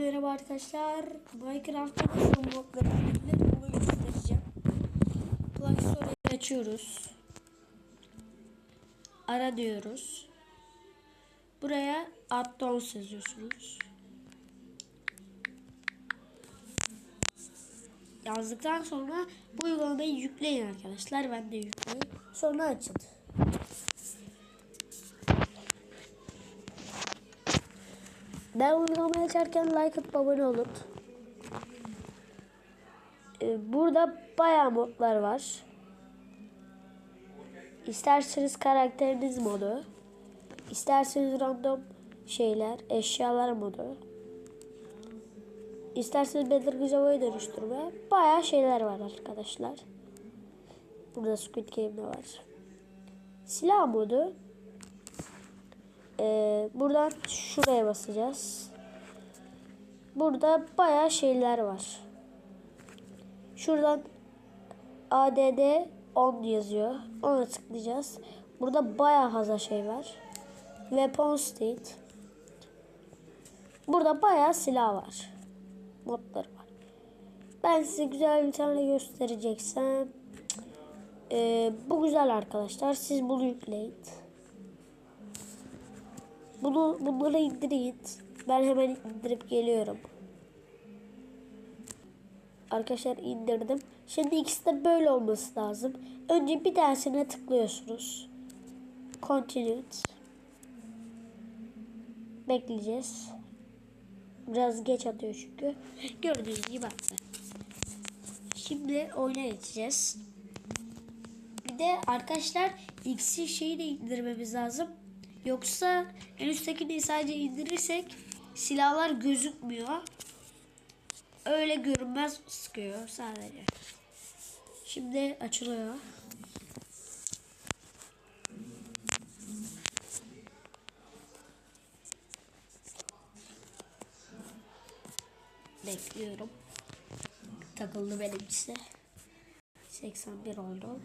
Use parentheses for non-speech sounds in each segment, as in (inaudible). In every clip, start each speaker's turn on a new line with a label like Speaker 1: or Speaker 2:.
Speaker 1: Merhaba arkadaşlar. Minecraft'ta kuşun blokları ile bunu göstereceğim. Play Store'yu açıyoruz. Ara diyoruz. Buraya add-ons yazıyorsunuz. Yazdıktan sonra bu uygulamayı yükleyin arkadaşlar. Ben de yükleyin. Sonra açın. Ben uygulamayı açarken like atıp abone olun. Ee, burada bayağı modlar var. İsterseniz karakteriniz modu. isterseniz random şeyler, eşyalar modu. İsterseniz Belirgizova'yı dönüştürme. Bayağı şeyler var arkadaşlar. Burada Squid Game'de var. Silah modu. Ee, buradan şuraya basacağız. Burada bayağı şeyler var. Şuradan ADD 10 yazıyor. Ona tıklayacağız. Burada bayağı fazla şey var. Weapon State. Burada bayağı silah var. Modları var. Ben size güzel bir tane göstereceksem. Ee, bu güzel arkadaşlar. Siz bunu yükleyin. Bunu bunları indirin. Ben hemen indirip geliyorum. Arkadaşlar indirdim. Şimdi ikisi de böyle olması lazım. Önce bir tanesine tıklıyorsunuz. Continue. Bekleyeceğiz. Biraz geç atıyor çünkü. Gördüğünüz gibi attı. Şimdi oyuna geçeceğiz. Bir de arkadaşlar X'i şeyi de indirmemiz lazım. Yoksa en üsttekini sadece indirirsek silahlar gözükmüyor. Öyle görünmez sıkıyor sadece. Şimdi açılıyor. Bekliyorum. Takıldı benimkisi. 81 oldu.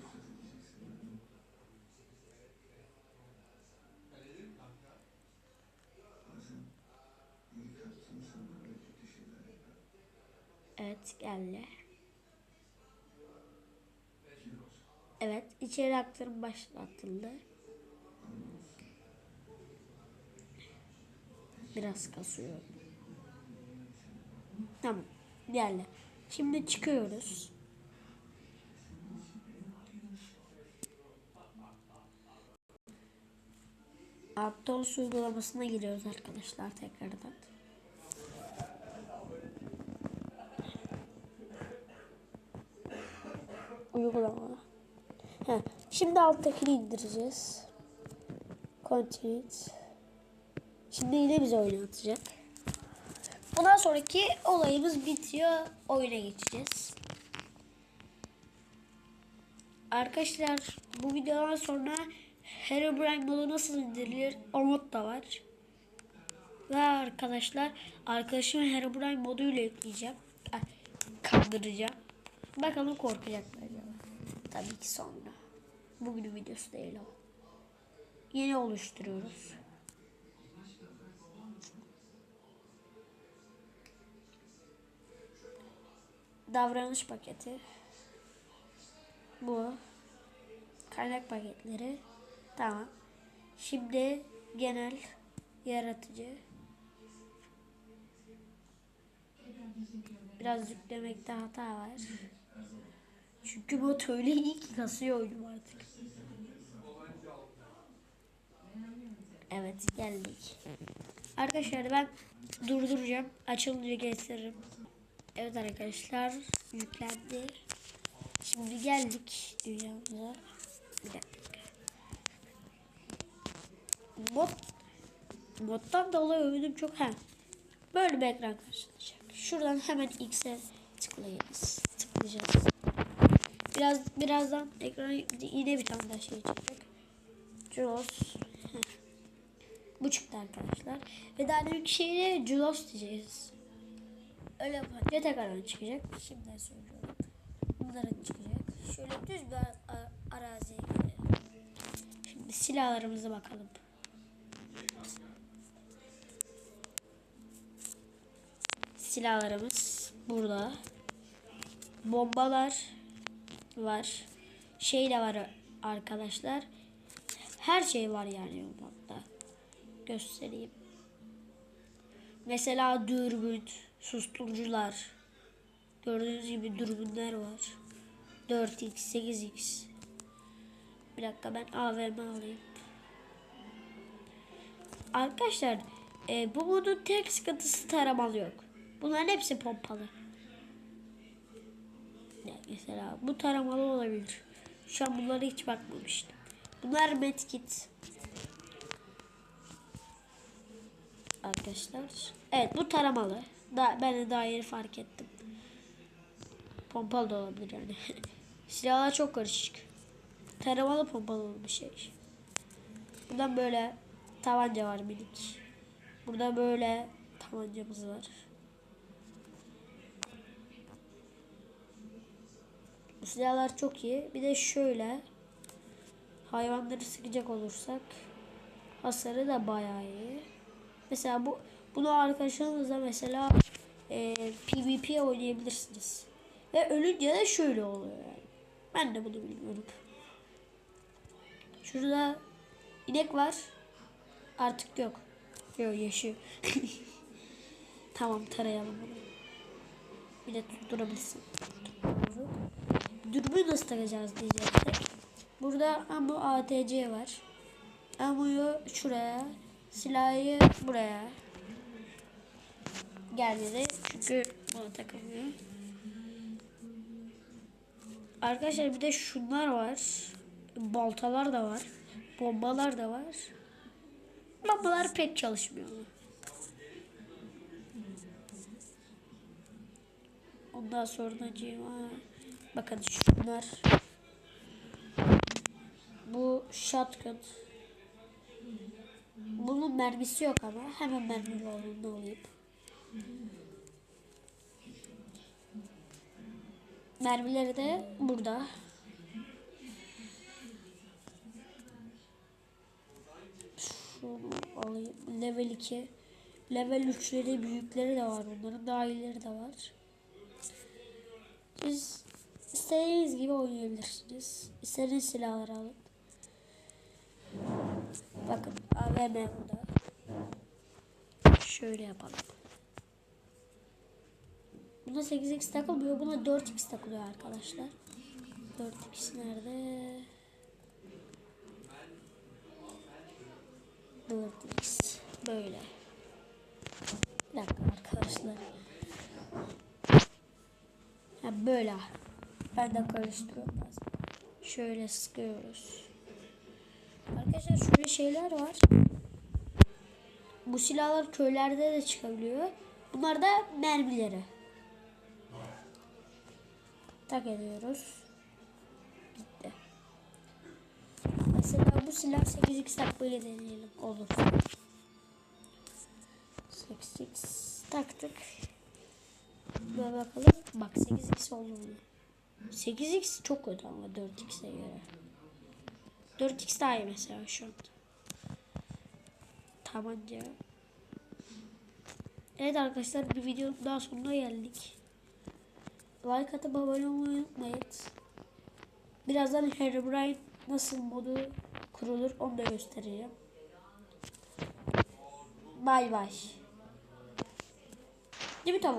Speaker 1: Evet geldi. Evet içeri aktarım başlatıldı. Biraz kasıyor. Tamam geldi. Şimdi çıkıyoruz. Aptos uygulamasına giriyoruz arkadaşlar tekrardan. Uygulama. He. Şimdi alttakini indireceğiz. Continue. Şimdi yine bize oynatacak. Bundan sonraki olayımız bitiyor. Oyuna geçeceğiz. Arkadaşlar bu videodan sonra Herobrine modu nasıl indirilir o mod da var. Ve arkadaşlar arkadaşımı Herobrine moduyla yükleyeceğim. Kandıracağım. Bakalım korkacaklar. Tabii ki sonra. Bugünün videosu değil o. Yeni oluşturuyoruz. Davranış paketi. Bu. Kaynak paketleri. Tamam. Şimdi genel yaratıcı. Biraz yüklemekte hata var. Çünkü bu öyle iyi ki kasıyor oyunum artık. Evet geldik. Arkadaşlar ben durduracağım. Açılınca gösteririm. Evet arkadaşlar yüklendi. Şimdi geldik dünyamıza. Bir dakika. Mod moddan dolayı oyunum çok ha. Böyle bir ekran karşılayacak. Şuradan hemen X'e tıklayacağız. Tıklayacağız. Biraz birazdan ekran yine bir tane daha şey çıkacak. Julos. Bu çıktı arkadaşlar. Ve daha deminki şeyde Julos diyeceğiz. Öyle yapınca tekrar çıkacak. Şimdi söylüyorum. Bunlara çıkacak. Şöyle düz bir ara araziye gidelim. Şimdi silahlarımıza bakalım. silahlarımız burada. Bombalar var. Şey de var arkadaşlar. Her şey var yani onda. Göstereyim. Mesela dürbün, susturucular. Gördüğünüz gibi dürbünler var. 4x, 8x. Bir dakika ben AVM alayım. Arkadaşlar e, bu modun tek sıkıntısı taramalı yok. Bunların hepsi pompalı. Mesela bu taramalı olabilir. Şu an bunlara hiç bakmamıştım. Bunlar medkit. Arkadaşlar. Evet bu taramalı. Da, ben de daha yeni fark ettim. Pompalı da olabilir yani. (laughs) Silahlar çok karışık. Taramalı pompalı bir şey. Buradan böyle tabanca var minik. Burada böyle tabancamız var. Bu silahlar çok iyi. Bir de şöyle hayvanları sıkacak olursak hasarı da bayağı iyi. Mesela bu bunu arkadaşlarınızla mesela e, PvP oynayabilirsiniz. Ve ölünce de şöyle oluyor yani. Ben de bunu bilmiyorum. Şurada inek var. Artık yok. Yok yaşıyor. (laughs) tamam tarayalım bunu. Bir de tutturabilirsin. Dürbün nasıl takacağız diyeceksek. Burada ammo ATC var. Ammo'yu şuraya. Silahı buraya. Gelmedi. Çünkü buna takamıyor. Arkadaşlar bir de şunlar var. Baltalar da var. Bombalar da var. Bombalar pek çalışmıyor. Ondan sonra bakın şunlar. Bu shotgun. Bunun mermisi yok ama hemen mermili olduğunu olayım. Mermileri de burada. Şunu alayım. Level 2. Level 3'leri büyükleri de var bunların. Daha iyileri de var. Siz istediğiniz gibi oynayabilirsiniz. İstediğiniz silahları alın. Bakın AVM burada. Şöyle yapalım. Buna 8x takılmıyor. Buna 4x takılıyor arkadaşlar. 4x nerede? 4x böyle. Bir dakika arkadaşlar. Ha böyle. Ben de karıştırıyorum bazen. Şöyle sıkıyoruz. Arkadaşlar şöyle şeyler var. Bu silahlar köylerde de çıkabiliyor. Bunlar da mermileri. Tak ediyoruz. Gitti. Mesela bu silah 8x takmayı deneyelim. Olur. 8x taktık. Böyle bakalım. Bak 8x oldu mu? 8x çok kötü ama 4x'e göre. 4x daha iyi mesela şu an. Tabanca. Evet arkadaşlar bir videonun daha sonuna geldik. Like atıp abone olmayı unutmayın. Birazdan Herobrine nasıl modu kurulur onu da göstereceğim. Bay bay. Değil mi tavuk?